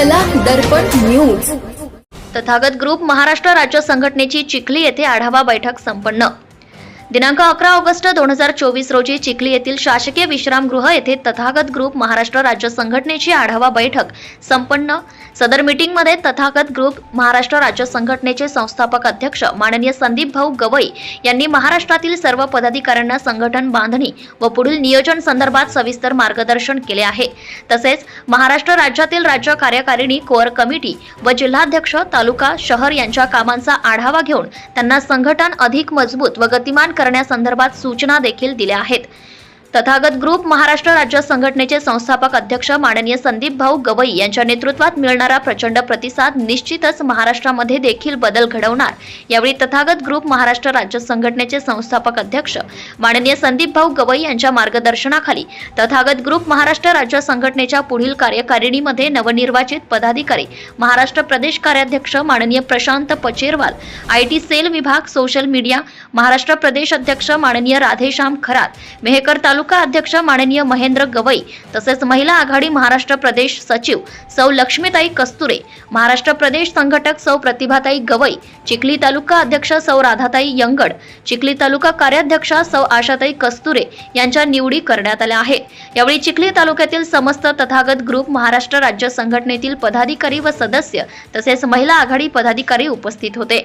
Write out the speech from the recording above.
दर्पण news. Tathagat group Maharashtra राज्य संघटनेची चिखली येथे आढावा बैठक संपन्न. दिनांक अकरा ऑगस्ट दोन हजार चोवीस रोजी चिखली येथील शासकीय विश्रामगृह येथे तथागत ग्रुप महाराष्ट्र राज्य संघटनेची आढावा बैठक संपन्न. सदर मीटिंगमध्ये तथागत ग्रुप महाराष्ट्र राज्य संघटनेचे संस्थापक अध्यक्ष माननीय संदीप भाऊ गवई यांनी महाराष्ट्रातील सर्व पदाधिकाऱ्यांना संघटन बांधणी व पुढील नियोजन संदर्भात सविस्तर मार्गदर्शन केले आहे. तसेच महाराष्ट्र राज्यातील राज्य कार्यकारिणी कोअर कमिटी व जिल्हाध्यक्ष तालुका शहर यांच्या कामांचा आढावा घेऊन त्यांना संघटन अधिक मजबूत व गतिमान करण्यासंदर्भात सूचना देखील दिल्या आहेत. तथागत ग्रुप महाराष्ट्र राज्य संघटनेचे संस्थापक अध्यक्ष माननीय संदीप भाऊ गवई यांच्या नेतृत्वात मिळणारा प्रचंड प्रतिसाद निश्चितच महाराष्ट्रामध्ये देखील बदल घडवणार. यावेळी तथागत ग्रुप महाराष्ट्र राज्य संघटनेचे संस्थापक अध्यक्ष माननीय संदीप भाऊ गवई यांच्या मार्गदर्शनाखाली तथागत ग्रुप महाराष्ट्र राज्य संघटनेच्या पुढील कार्यकारिणीमध्ये नवनिर्वाचित पदाधिकारी महाराष्ट्र प्रदेश कार्याध्यक्ष माननीय Prashant Pacherwal I T cell विभाग सोशल मीडिया महाराष्ट्र प्रदेश अध्यक्ष माननीय राधेश्याम खरात मेहकर तालुका तालुका अध्यक्ष माननीय महेंद्र गवई तसेच महिला आघाडी महाराष्ट्र प्रदेश सचिव सौ लक्ष्मीताई कस्तुरे महाराष्ट्र प्रदेश संघटक सौ प्रतिभाताई गवई चिखली तालुका अध्यक्ष सौ राधाताई यंगड चिखली तालुका कार्याध्यक्षा सौ आशाताई कस्तुरे यांच्या निवडी करण्यात आल्या आहे यावेळी चिखली तालुक्यातील समस्त तथागत ग्रुप महाराष्ट्र राज्य संघटनेतील पदाधिकारी व सदस्य तसेच महिला आघाडी पदाधिकारी उपस्थित होते.